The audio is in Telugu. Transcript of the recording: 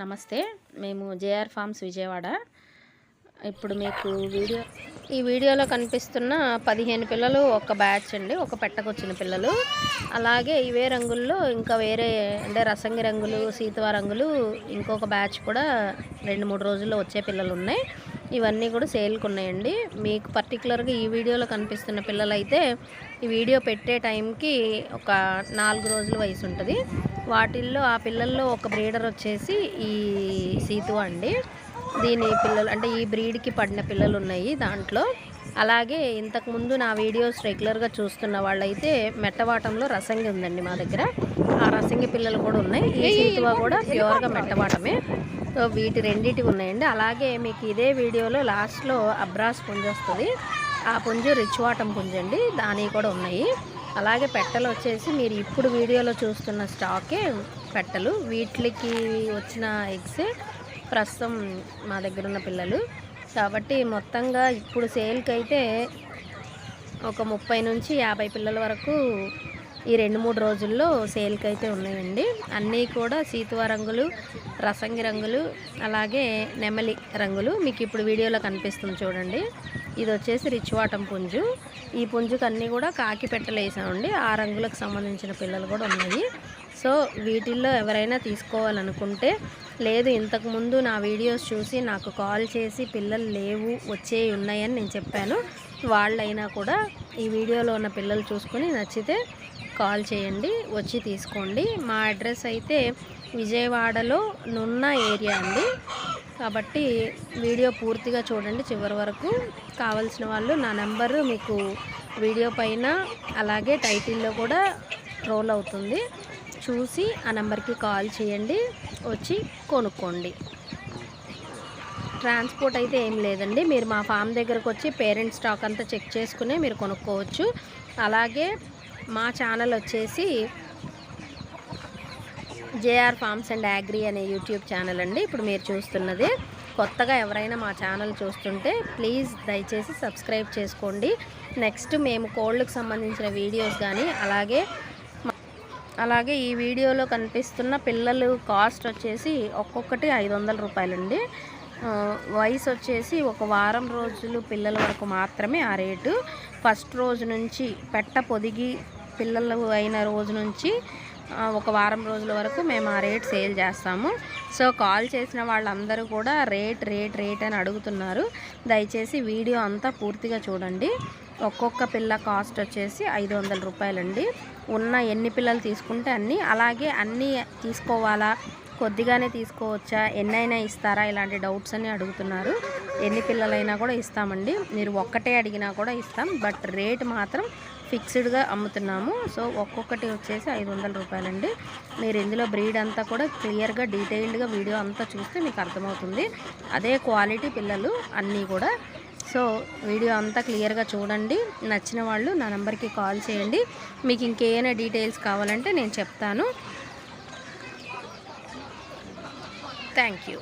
నమస్తే మేము జేఆర్ ఫార్మ్స్ విజయవాడ. ఇప్పుడు మీకు వీడియో ఈ వీడియోలో కనిపిస్తున్న పదిహేను పిల్లలు ఒక బ్యాచ్ అండి ఒక పెట్టకొచ్చిన పిల్లలు. అలాగే ఇవే రంగుల్లో ఇంకా వేరే అంటే రసంగి రంగులు సీతవా రంగులు ఇంకొక బ్యాచ్ కూడా రెండు మూడు రోజుల్లో వచ్చే పిల్లలు ఉన్నాయి ఇవన్నీ కూడా సేల్కి ఉన్నాయండి మీకు పర్టికులర్గా ఈ వీడియోలో కనిపిస్తున్న పిల్లలు అయితే ఈ వీడియో పెట్టే టైంకి ఒక నాలుగు రోజుల వయసు ఉంటుంది వాటిల్లో ఆ పిల్లల్లో ఒక బ్రీడర్ వచ్చేసి ఈ సీతు అండి దీని పిల్లలు అంటే ఈ బ్రీడ్కి పడిన పిల్లలు ఉన్నాయి దాంట్లో అలాగే ఇంతకుముందు నా వీడియోస్ రెగ్యులర్గా చూస్తున్న వాళ్ళైతే మెట్టవాటంలో రసంగి ఉందండి మా దగ్గర ఆ రసంగి పిల్లలు కూడా ఉన్నాయి ఈ సీతువ కూడా ప్యూర్గా మెట్టవాటమే సో వీటి రెండింటి ఉన్నాయండి. అలాగే మీకు ఇదే వీడియోలో లాస్ట్లో అబ్రాస్ పుంజు వస్తుంది. ఆ పుంజు రిచ్ వాటం పుంజు అండి. దానివి కూడా ఉన్నాయి. అలాగే పెట్టలు వచ్చేసి మీరు ఇప్పుడు వీడియోలో చూస్తున్న స్టాకే పెట్టలు. వీటికి వచ్చిన ఎగ్స్ ప్రస్తుతం మా దగ్గర ఉన్న పిల్లలు. కాబట్టి మొత్తంగా ఇప్పుడు సేల్కి అయితే ఒక ముప్పై నుంచి యాభై పిల్లల వరకు ఈ రెండు మూడు రోజుల్లో సేల్కి అయితే ఉన్నాయండి. అన్నీ కూడా సీతువ రంగులు రసంగి రంగులు అలాగే నెమలి రంగులు మీకు ఇప్పుడు వీడియోలో కనిపిస్తుంది చూడండి. ఇది వచ్చేసి రిచ్ వాటం పుంజు. ఈ పుంజుకు అన్నీ కూడా కాకి పెట్టలు వేసామండి. ఆ రంగులకు సంబంధించిన పిల్లలు కూడా ఉన్నాయి. సో వీటిల్లో ఎవరైనా తీసుకోవాలనుకుంటే లేదు ఇంతకుముందు నా వీడియోస్ చూసి నాకు కాల్ చేసి పిల్లలు లేవు వచ్చే ఉన్నాయని నేను చెప్పాను. వాళ్ళైనా కూడా ఈ వీడియోలో ఉన్న పిల్లలు చూసుకొని నచ్చితే కాల్ చేయండి వచ్చి తీసుకోండి. మా అడ్రస్ అయితే విజయవాడలో నున్న ఏరియా అండి. కాబట్టి వీడియో పూర్తిగా చూడండి చివరి వరకు. కావాల్సిన వాళ్ళు నా నెంబరు మీకు వీడియో పైన అలాగే టైటిల్లో కూడా రోల్ అవుతుంది. చూసి ఆ నెంబర్కి కాల్ చేయండి వచ్చి కొనుక్కోండి. ట్రాన్స్పోర్ట్ అయితే ఏం లేదండి. మీరు మా ఫామ్ దగ్గరకు వచ్చి పేరెంట్స్ స్టాక్ అంతా చెక్ చేసుకునే మీరు కొనుక్కోవచ్చు. అలాగే మా ఛానల్ వచ్చేసి జేఆర్ ఫార్మ్స్ అండ్ అగ్రి అనే యూట్యూబ్ ఛానల్ అండి. ఇప్పుడు మీరు చూస్తున్నది. కొత్తగా ఎవరైనా మా ఛానల్ చూస్తుంటే ప్లీజ్ దయచేసి సబ్స్క్రైబ్ చేసుకోండి. నెక్స్ట్ మేము కోళ్ళకు సంబంధించిన వీడియోస్ కానీ అలాగే అలాగే ఈ వీడియోలో కనిపిస్తున్న పిల్లలు కాస్ట్ వచ్చేసి ఒక్కొక్కటి ఐదు వందల రూపాయలండి వయసు వచ్చేసి ఒక వారం రోజులు పిల్లల వరకు మాత్రమే ఆ రేటు. ఫస్ట్ రోజు నుంచి పెట్ట పొదిగి పిల్లలు అయిన రోజు నుంచి ఒక వారం రోజుల వరకు మేము ఆ రేట్ సేల్ చేస్తాము. సో కాల్ చేసిన వాళ్ళందరూ కూడా రేట్ రేట్ రేట్ అని అడుగుతున్నారు. దయచేసి వీడియో అంతా పూర్తిగా చూడండి. ఒక్కొక్క పిల్ల కాస్ట్ వచ్చేసి ఐదు వందల రూపాయలండి. ఉన్న ఎన్ని పిల్లలు తీసుకుంటే అన్నీ అలాగే అన్నీ తీసుకోవాలా కొద్దిగానే తీసుకోవచ్చా ఎన్నైనా ఇస్తారా ఇలాంటి డౌట్స్ అన్ని అడుగుతున్నారు. ఎన్ని పిల్లలైనా కూడా ఇస్తామండి. మీరు ఒక్కటే అడిగినా కూడా ఇస్తాం. బట్ రేట్ మాత్రం ఫిక్స్డ్గా అమ్ముతున్నాము. సో ఒక్కొక్కటి వచ్చేసి ఐదు వందల రూపాయలండి. మీరు ఇందులో బ్రీడ్ అంతా కూడా క్లియర్గా డీటెయిల్డ్గా వీడియో అంతా చూస్తే మీకు అర్థమవుతుంది. అదే క్వాలిటీ పిల్లలు అన్నీ కూడా. సో వీడియో అంతా క్లియర్గా చూడండి. నచ్చిన వాళ్ళు నా నెంబర్కి కాల్ చేయండి. మీకు ఇంకేమైనా డీటెయిల్స్ కావాలంటే నేను చెప్తాను. Thank you.